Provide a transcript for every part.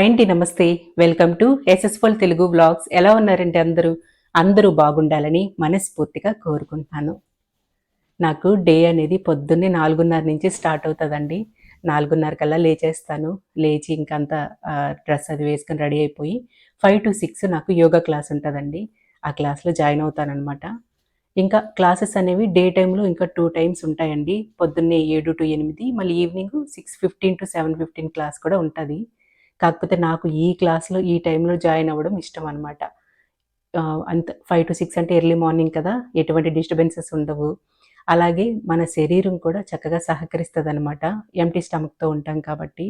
Hi అండి నమస్తే. Welcome to ఎస్ఎస్ఫుల్ తెలుగు బ్లాగ్స్ ఎలా ఉన్నారంటే అందరూ? అందరూ బాగుండాలని మనస్ఫూర్తిగా కోరుకుంటున్నాను. నాకు డే అనేది పొద్దున్నే నాలుగున్నర నుంచి స్టార్ట్ అవుతుందండి. నాలుగున్నర కల్లా లేచేస్తాను. లేచి ఇంకంతా డ్రెస్ అది వేసుకొని రెడీ అయిపోయి ఫైవ్ టు సిక్స్ నాకు యోగా క్లాస్ ఉంటుందండి. ఆ క్లాస్లో జాయిన్ అవుతానన్నమాట. ఇంకా క్లాసెస్ అనేవి డే టైంలో ఇంకా టూ టైమ్స్ ఉంటాయండి. పొద్దున్నే ఏడు టు ఎనిమిది మళ్ళీ evening six fifteen to seven fifteen class కూడా ఉంటుంది. కాకపోతే నాకు ఈ క్లాస్లో ఈ టైంలో జాయిన్ అవ్వడం ఇష్టం అనమాట అంత ఫైవ్ టు సిక్స్ అంటే ఎర్లీ మార్నింగ్ కదా ఎటువంటి డిస్టర్బెన్సెస్ ఉండవు. అలాగే మన శరీరం కూడా చక్కగా సహకరిస్తుంది అనమాట ఎంటీ స్టమక్తో ఉంటాం కాబట్టి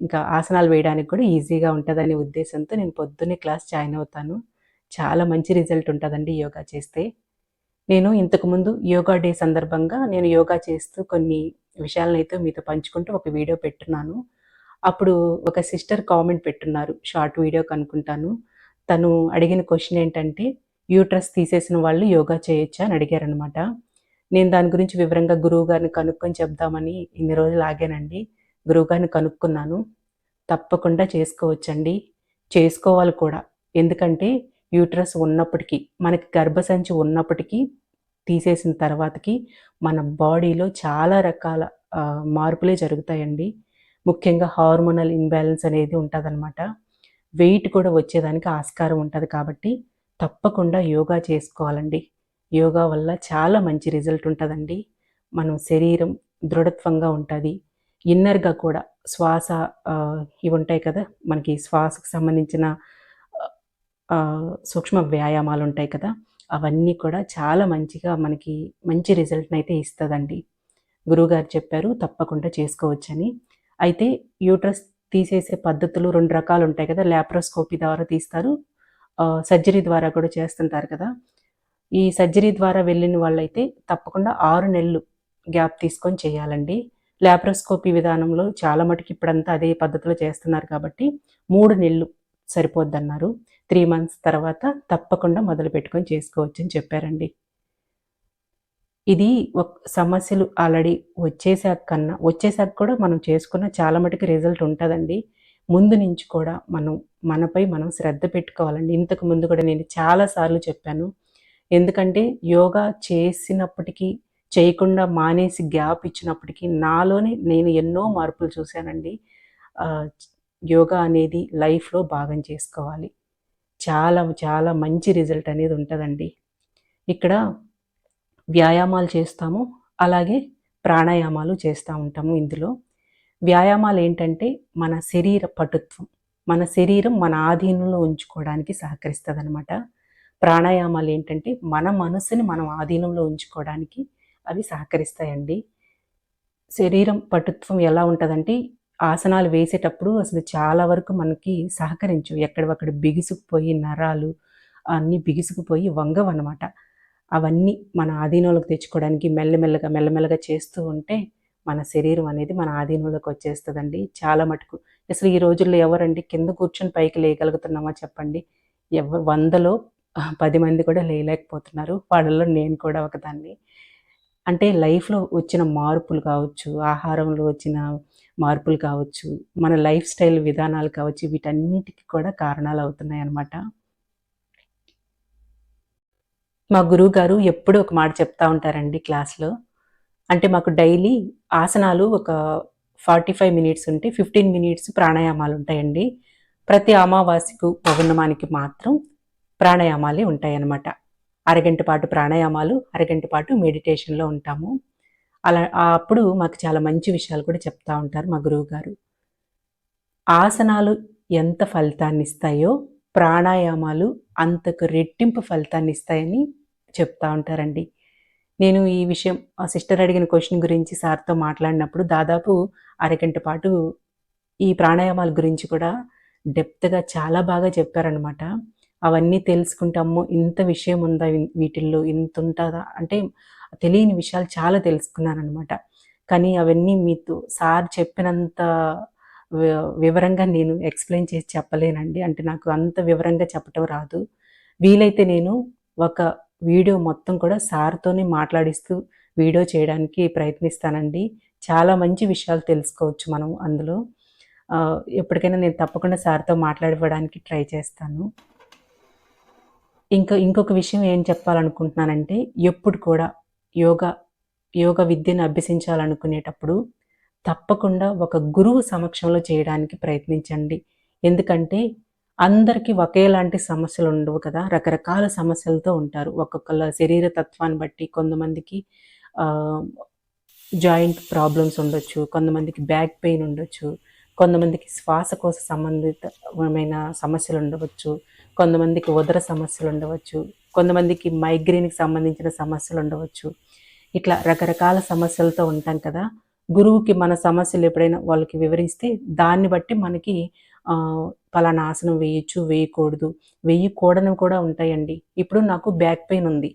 ఇంకా ఆసనాలు వేయడానికి కూడా ఈజీగా ఉంటుందనే ఉద్దేశంతో నేను పొద్దున్నే క్లాస్ జాయిన్ అవుతాను. చాలా మంచి రిజల్ట్ ఉంటుందండి యోగా చేస్తే. నేను ఇంతకుముందు యోగా డే సందర్భంగా నేను యోగా చేస్తూ కొన్ని విషయాలను అయితే మీతో పంచుకుంటూ ఒక వీడియో పెట్టున్నాను. అప్పుడు ఒక సిస్టర్ కామెంట్ పెట్టున్నారు. షార్ట్ వీడియో కనుక్కుంటాను. తను అడిగిన క్వశ్చన్ ఏంటంటే యూట్రస్ తీసేసిన వాళ్ళు యోగా చేయొచ్చా? అని అడిగారనమాట నేను దాని గురించి వివరంగా గురువు గారిని కనుక్కొని చెప్దామని ఇన్ని రోజులు ఆగానండి. గురువు గారిని కనుక్కున్నాను. తప్పకుండా చేసుకోవచ్చండి. చేసుకోవాలి కూడా. ఎందుకంటే యూట్రస్ ఉన్నప్పటికీ మనకి గర్భసంచి ఉన్నప్పటికీ తీసేసిన తర్వాతకి మన బాడీలో చాలా రకాల మార్పులే జరుగుతాయండి. ముఖ్యంగా హార్మోనల్ ఇన్బ్యాలెన్స్ అనేది ఉంటుందన్నమాట. వెయిట్ కూడా వచ్చేదానికి ఆస్కారం ఉంటుంది కాబట్టి తప్పకుండా యోగా చేసుకోవాలండి. యోగా వల్ల చాలా మంచి రిజల్ట్ ఉంటుందండి. మనం శరీరం దృఢత్వంగా ఉంటుంది. ఇన్నర్గా కూడా శ్వాస ఇవి ఉంటాయి కదా మనకి శ్వాసకు సంబంధించిన సూక్ష్మ వ్యాయామాలు ఉంటాయి కదా అవన్నీ కూడా చాలా మంచిగా మనకి మంచి రిజల్ట్ని అయితే ఇస్తుందండి. గురువుగారు చెప్పారు తప్పకుండా చేసుకోవచ్చని. అయితే యూట్రస్ తీసేసే పద్ధతులు రెండు రకాలు ఉంటాయి కదా ల్యాప్రోస్కోపీ ద్వారా తీస్తారు సర్జరీ ద్వారా కూడా చేస్తుంటారు కదా. ఈ సర్జరీ ద్వారా వెళ్ళిన వాళ్ళైతే తప్పకుండా ఆరు నెలలు గ్యాప్ తీసుకొని చేయాలండి. ల్యాప్రోస్కోపీ విధానంలో చాలా మటుకు ఇప్పుడంతా అదే పద్ధతిలో చేస్తున్నారు కాబట్టి మూడు నెలలు సరిపోద్దన్నారు. త్రీ మంత్స్ తర్వాత తప్పకుండా మొదలు పెట్టుకొని చేసుకోవచ్చు అని చెప్పారండి. ఇది ఒక సమస్యలు ఆల్రెడీ వచ్చేసాక కన్నా వచ్చేసాక కూడా మనం చేసుకున్న చాలా మటుకు రిజల్ట్ ఉంటుందండి. ముందు నుంచి కూడా మనం మనపై మనం శ్రద్ధ పెట్టుకోవాలండి. ఇంతకు ముందు కూడా నేను చాలాసార్లు చెప్పాను. ఎందుకంటే యోగా చేసినప్పటికీ చేయకుండా మానేసి గ్యాప్ ఇచ్చినప్పటికీ నాలోనే నేను ఎన్నో మార్పులు చూశానండి. యోగా అనేది లైఫ్లో భాగం చేసుకోవాలి. చాలా చాలా మంచి రిజల్ట్ అనేది ఉంటుందండి. ఇక్కడ వ్యాయామాలు చేస్తాము అలాగే ప్రాణాయామాలు చేస్తూ ఉంటాము ఇందులో. వ్యాయామాలు ఏంటంటే మన శరీర పటుత్వం మన శరీరం మన ఆధీనంలో ఉంచుకోవడానికి సహకరిస్తుంది అనమాట ప్రాణాయామాలు ఏంటంటే మన మనసుని మనం ఆధీనంలో ఉంచుకోవడానికి అవి సహకరిస్తాయండి. శరీరం పటుత్వం ఎలా ఉంటుందంటే ఆసనాలు వేసేటప్పుడు అసలు చాలా వరకు మనకి సహకరించు ఎక్కడొక్కడ బిగుసుకుపోయి నరాలు అన్నీ బిగుసుకుపోయి వంగవన్నమాట. అవన్నీ మన ఆధీనంలోకి తెచ్చుకోవడానికి మెల్లమెల్లగా మెల్లమెల్లగా చేస్తూ ఉంటే మన శరీరం అనేది మన ఆధీనంలోకి వచ్చేస్తుందండి. చాలా మటుకు అసలు ఈ రోజుల్లో ఎవరండి కింద కూర్చొని పైకి లేయగలుగుతున్నామా చెప్పండి. ఎవ వందలో పది మంది కూడా లేయలేకపోతున్నారు. వాళ్ళలో నేను కూడా ఒకదాన్ని. అంటే లైఫ్లో వచ్చిన మార్పులు కావచ్చు ఆహారంలో వచ్చిన మార్పులు కావచ్చు మన లైఫ్ స్టైల్ విధానాలు కావచ్చు వీటన్నిటికీ కూడా కారణాలు అవుతున్నాయి అన్నమాట మా గురువు గారు ఎప్పుడూ ఒక మాట చెప్తా ఉంటారండి క్లాస్లో. అంటే మాకు డైలీ ఆసనాలు ఒక ఫార్టీ ఫైవ్ మినిట్స్ ఉంటే ఫిఫ్టీన్ మినిట్స్ ప్రాణాయామాలు ఉంటాయండి. ప్రతి అమావాస్యకు పౌర్ణమానికి మాత్రం ప్రాణాయామాలే ఉంటాయన్నమాట. అరగంట పాటు ప్రాణాయామాలు అరగంట పాటు మెడిటేషన్లో ఉంటాము. అలా అప్పుడు మాకు చాలా మంచి విషయాలు కూడా చెప్తా ఉంటారు మా గురువు గారు ఆసనాలు ఎంత ఫలితాన్ని ఇస్తాయో ప్రాణాయామాలు అంతకు రెట్టింపు ఫలితాన్ని ఇస్తాయని చెప్తా ఉంటారండి. నేను ఈ విషయం ఆ సిస్టర్ అడిగిన క్వశ్చన్ గురించి సార్తో మాట్లాడినప్పుడు దాదాపు అరగంట పాటు ఈ ప్రాణాయామాల గురించి కూడా డెప్త్గా చాలా బాగా చెప్పారనమాట అవన్నీ తెలుసుకుంటాము ఇంత విషయం ఉందా వీటిల్లో ఇంత ఉంటుందా అంటే తెలియని విషయాలు చాలా తెలుసుకున్నాను అనమాట కానీ అవన్నీ మీతో సార్ చెప్పినంత వివరంగా నేను ఎక్స్ప్లెయిన్ చేసి చెప్పలేనండి. అంటే నాకు అంత వివరంగా చెప్పటం రాదు. వీలైతే నేను ఒక వీడియో మొత్తం కూడా సార్తోనే మాట్లాడిస్తూ వీడియో చేయడానికి ప్రయత్నిస్తానండి. చాలా మంచి విషయాలు తెలుసుకోవచ్చు మనం అందులో. ఎప్పటికైనా నేను తప్పకుండా సార్‌తో మాట్లాడివ్వడానికి ట్రై చేస్తాను. ఇంకా ఇంకొక విషయం ఏం చెప్పాలనుకుంటున్నానంటే, ఎప్పుడు కూడా యోగా, యోగ విద్యను అభ్యసించాలనుకునేటప్పుడు తప్పకుండా ఒక గురువు సమక్షంలో చేయడానికి ప్రయత్నించండి. ఎందుకంటే అందరికీ ఒకేలాంటి సమస్యలు ఉండవు కదా! రకరకాల సమస్యలతో ఉంటారు. ఒక్కొక్కళ్ళ శరీర తత్వాన్ని బట్టి కొంతమందికి జాయింట్ ప్రాబ్లమ్స్ ఉండొచ్చు. కొంతమందికి బ్యాక్ పెయిన్ ఉండొచ్చు. కొంతమందికి శ్వాసకోశ సంబంధితమైన సమస్యలు ఉండవచ్చు. కొంతమందికి ఉదర సమస్యలు ఉండవచ్చు. కొంతమందికి మైగ్రేన్‌కి సంబంధించిన సమస్యలు ఉండవచ్చు. ఇట్లా రకరకాల సమస్యలతో ఉంటాం కదా! గురువుకి మన సమస్యలు ఎప్పుడైనా వాళ్ళకి వివరిస్తే దాన్ని బట్టి మనకి పలానా ఆసనం వేయచ్చు వేయకూడదు. వేయకూడనివి కూడా ఉంటాయండి. ఇప్పుడు నాకు బ్యాక్ పెయిన్ ఉంది.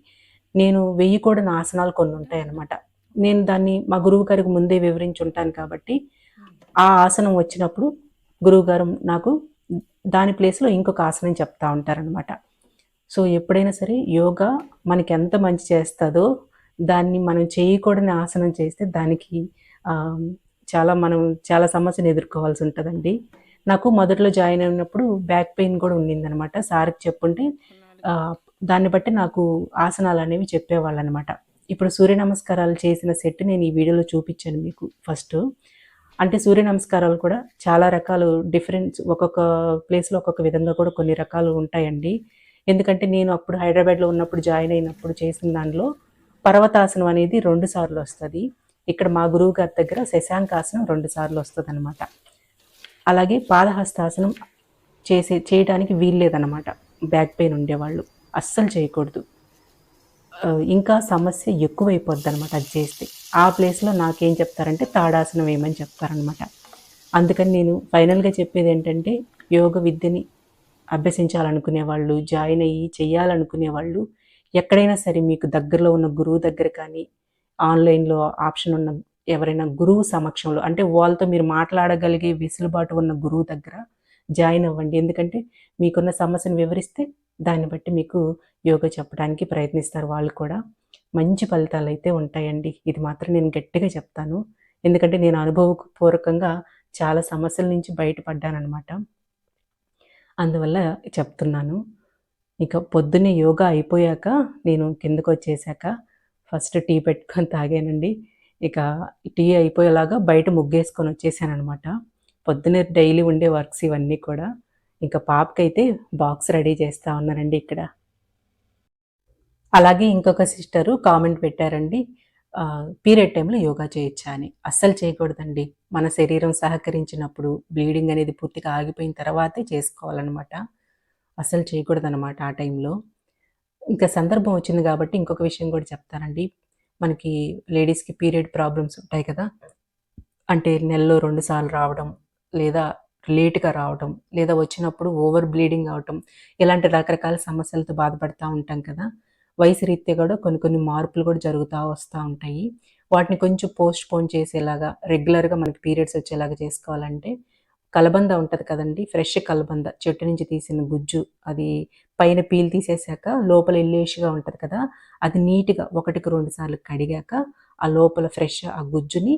నేను వేయకూడని ఆసనాలు కొన్ని ఉంటాయన్నమాట. నేను దాన్ని మా గురువు గారికి ముందే వివరించి ఉంటాను కాబట్టి, ఆ ఆసనం వచ్చినప్పుడు గురువుగారు నాకు దాని ప్లేస్‌లో ఇంకొక ఆసనం చెప్తా ఉంటారనమాట. సో, ఎప్పుడైనా సరే యోగా మనకి ఎంత మంచి చేస్తుందో దాన్ని మనం చేయకూడని ఆసనం చేస్తే దానికి చాలా మనం చాలా సమస్యను ఎదుర్కోవాల్సి ఉంటుందండి నాకు మొదట్లో జాయిన్ అయినప్పుడు బ్యాక్ పెయిన్ కూడా ఉండిందనమాట. సార్‌కి చెప్పుంటే దాన్ని బట్టి నాకు ఆసనాలు అనేవి చెప్పేవాళ్ళు అనమాట ఇప్పుడు సూర్య నమస్కారాలు చేసిన సెట్ నేను ఈ వీడియోలో చూపించాను మీకు ఫస్ట్ అంటే సూర్య నమస్కారాలు కూడా చాలా రకాలు డిఫరెన్స్ ఒక్కొక్క ప్లేస్‌లో ఒక్కొక్క విధంగా కూడా కొన్ని రకాలు ఉంటాయండి. ఎందుకంటే నేను అప్పుడు హైదరాబాద్‌లో ఉన్నప్పుడు జాయిన్ అయినప్పుడు చేసిన దానిలో పర్వతాసనం అనేది రెండు సార్లు వస్తుంది ఇక్కడ మా గురువు గారి దగ్గర శశాంకాసనం రెండు సార్లు అనమాట అలాగే పాదహస్తాసనం చేసే చేయడానికి వీల్లేదనమాట. బ్యాక్ పెయిన్ ఉండేవాళ్ళు. అస్సలు చేయకూడదు. ఇంకా సమస్య ఎక్కువైపోద్దనమాట అది చేస్తే. ఆ ప్లేస్‌లో నాకేం చెప్తారంటే తాడాసనం వేయమని చెప్తారనమాట. అందుకని నేను ఫైనల్‌గా చెప్పేది ఏంటంటే యోగ విద్యని అభ్యసించాలనుకునే వాళ్ళు, జాయిన్ అయ్యి చేయాలనుకునే వాళ్ళు ఎక్కడైనా సరే మీకు దగ్గరలో ఉన్న గురువు దగ్గర కానీ, ఆన్‌లైన్‌లో ఆప్షన్ ఉన్న ఎవరైనా గురువు సమక్షంలో అంటే వాళ్ళతో మీరు మాట్లాడగలిగే వెసులుబాటు ఉన్న గురువు దగ్గర జాయిన్ అవ్వండి. ఎందుకంటే మీకున్న సమస్యను వివరిస్తే దాన్ని బట్టి మీకు యోగా చెప్పడానికి ప్రయత్నిస్తారు వాళ్ళు కూడా. మంచి ఫలితాలు అయితే ఉంటాయండి. ఇది మాత్రం నేను గట్టిగా చెప్తాను. ఎందుకంటే నేను అనుభవపూర్వకంగా చాలా సమస్యల నుంచి బయటపడ్డానమాట అందువల్ల చెప్తున్నాను. ఇక పొద్దున్నే యోగా అయిపోయాక నేను కిందకొచ్చేసాక ఫస్ట్ టీ పెట్టుకొని తాగానండి. ఇక టీ అయిపోయేలాగా బయట ముగ్గేసుకొని వచ్చేసానమాట పొద్దున్నే డైలీ ఉండే వర్క్స్ ఇవన్నీ కూడా. ఇంకా పాపకైతే బాక్స్ రెడీ చేస్తూ ఉన్నానండి ఇక్కడ. అలాగే ఇంకొక సిస్టరు కామెంట్ పెట్టారండి. పీరియడ్ టైంలో యోగా చేయొచ్చా అని. అస్సలు చేయకూడదండి. మన శరీరం సహకరించినప్పుడు బ్లీడింగ్ అనేది పూర్తిగా ఆగిపోయిన తర్వాతే చేసుకోవాలనమాట. అస్సలు చేయకూడదనమాట ఆ టైంలో. ఇంకా సందర్భం వచ్చింది కాబట్టి ఇంకొక విషయం కూడా చెప్తానండి. మనకి లేడీస్‌కి పీరియడ్ ప్రాబ్లమ్స్ ఉంటాయి కదా! అంటే నెలలో రెండు సార్లు రావడం, లేదా లేట్‌గా రావడం, లేదా వచ్చినప్పుడు ఓవర్ బ్లీడింగ్ అవ్వటం, ఇలాంటి రకరకాల సమస్యలతో బాధపడుతూ ఉంటాం కదా! వయసు రీత్యా కూడా కొన్ని కొన్ని మార్పులు కూడా జరుగుతూ వస్తూ ఉంటాయి. వాటిని కొంచెం పోస్ట్‌పోన్ చేసేలాగా రెగ్యులర్‌గా మనకి పీరియడ్స్ వచ్చేలాగా చేసుకోవాలంటే కలబంద ఉంటుంది కదండి ఫ్రెష్ కలబంద చెట్టు నుంచి తీసిన గుజ్జు అది పైన పీల్ తీసేసాక లోపల యెల్లోయిష్‌గా ఉంటుంది కదా! అది నీట్‌గా ఒకటికి రెండు సార్లు కడిగాక ఆ లోపల ఫ్రెష్ ఆ గుజ్జుని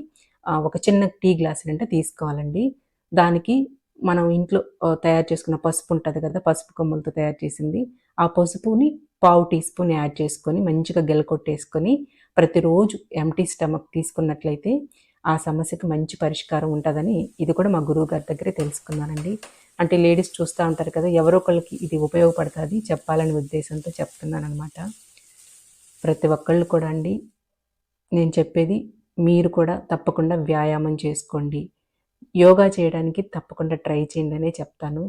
ఒక చిన్న టీ గ్లాస్ నిండా తీసుకోవాలండి. దానికి మనం ఇంట్లో తయారు చేసుకున్న పసుపు ఉంటుంది కదా! పసుపు కొమ్మలతో తయారు చేసింది. ఆ పసుపుని పావు టీ స్పూన్ యాడ్ చేసుకొని మంచిగా గెలకొట్టేసుకొని ప్రతిరోజు ఎంటీ స్టమక్ తీసుకున్నట్లయితే ఆ సమస్యకి మంచి పరిష్కారం ఉంటుందని ఇది కూడా మా గురువు గారి దగ్గరే తెలుసుకున్నానండి. అంటే లేడీస్ చూస్తూ ఉంటారు కదా! ఎవరో ఒకళ్ళకి ఇది ఉపయోగపడుతుంది చెప్పాలనే ఉద్దేశంతో చెప్తున్నాననమాట. ప్రతి ఒక్కళ్ళు కూడా అండి నేను చెప్పేది మీరు కూడా తప్పకుండా వ్యాయామం చేసుకోండి. యోగా చేయడానికి తప్పకుండా ట్రై చేయండి అనే చెప్తాను.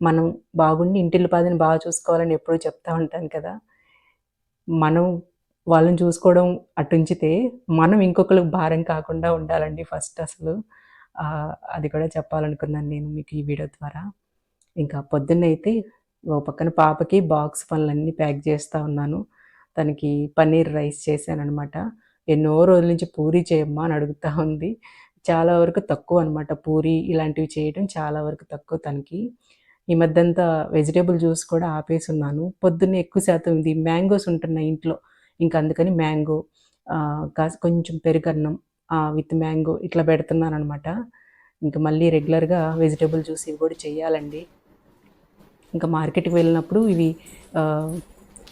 మనం బాగుండి ఇంటిల్లిపాదిని బాగా చూసుకోవాలని ఎప్పుడూ చెప్తా ఉంటాను కదా! మనం వాళ్ళని చూసుకోవడం అటుంచితే, మనం ఇంకొకరికి భారం కాకుండా ఉండాలండి ఫస్ట్ అసలు. అది కూడా చెప్పాలనుకున్నాను నేను మీకు ఈ వీడియో ద్వారా. ఇంకా పొద్దున్నైతే ఓ పక్కన పాపకి బాక్స్ పనులన్నీ ప్యాక్ చేస్తూ ఉన్నాను. తనకి పన్నీర్ రైస్ చేశాననమాట. ఎన్నో రోజుల నుంచి పూరి చేయమ్మా అని అడుగుతూ ఉంది. చాలా వరకు తక్కువ అనమాట పూరి ఇలాంటివి చేయడం చాలా వరకు తక్కువ తనకి. ఈ మధ్యంతా వెజిటేబుల్ జ్యూస్ కూడా ఆపేసి ఉన్నాను పొద్దున్నే ఎక్కువ శాతం ఇది మ్యాంగోస్ ఉంటున్నాయి ఇంట్లో. ఇంకా అందుకని మ్యాంగో కాస్త కొంచెం పెరుగన్నం విత్ మ్యాంగో ఇట్లా పెడుతున్నాను అనమాట ఇంకా మళ్ళీ రెగ్యులర్గా వెజిటేబుల్ జ్యూస్ ఇవి కూడా చేయాలండి ఇంకా మార్కెట్కి వెళ్ళినప్పుడు ఇవి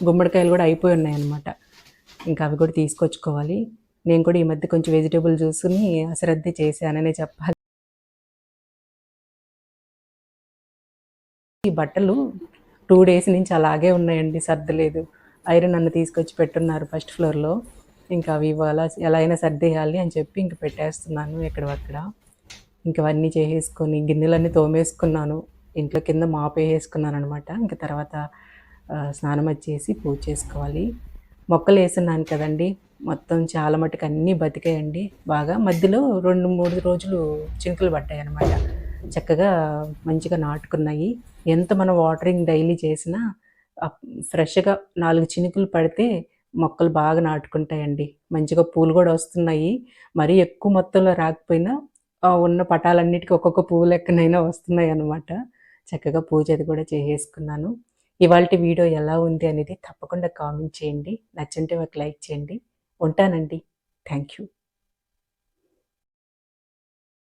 గుమ్మడికాయలు కూడా అయిపోయి ఉన్నాయన్నమాట. ఇంకా అవి కూడా తీసుకొచ్చుకోవాలి. నేను కూడా ఈ మధ్య కొంచెం వెజిటేబుల్ జ్యూస్ని అశ్రద్ధ చేశాననే చెప్పాలి. ఈ బట్టలు టూ డేస్ నుంచి అలాగే ఉన్నాయండి సర్దలేదు. ఐరన్ అన్న తీసుకొచ్చి పెట్టున్నారు ఫస్ట్ ఫ్లోర్లో. ఇంకా అవి ఇవ్వాలా ఎలా అయినా సర్దేయాలి అని చెప్పి ఇంక పెట్టేస్తున్నాను ఎక్కడవక్కడ. ఇంక అవన్నీ చేసేసుకొని గిన్నెలన్నీ తోమేసుకున్నాను. ఇంట్లో కింద మాపు అనమాట ఇంకా తర్వాత స్నానం వచ్చేసి పూజ చేసుకోవాలి. మొక్కలు వేసున్నాను కదండి. మొత్తం చాలా మటుకు అన్నీ బతికాయండి. బాగా మధ్యలో రెండు మూడు రోజులు చినుకులు పడ్డాయి అనమాట చక్కగా మంచిగా నాటుకున్నాయి. ఎంత మనం వాటరింగ్ డైలీ చేసినా ఫ్రెష్గా నాలుగు చినుకులు పడితే మొక్కలు బాగా నాటుకుంటాయండి. మంచిగా పూలు కూడా వస్తున్నాయి. మరీ ఎక్కువ మొత్తంలో రాకపోయినా ఉన్న పటాలన్నిటికీ ఒక్కొక్క పువ్వు లెక్కనైనా వస్తున్నాయి అన్నమాట చక్కగా పూజ అది కూడా చేసేసుకున్నాను. ఇవాళ వీడియో ఎలా ఉంది అనేది తప్పకుండా కామెంట్ చేయండి. నచ్చంటే ఒక లైక్ చేయండి. ఉంటానండి. Thank you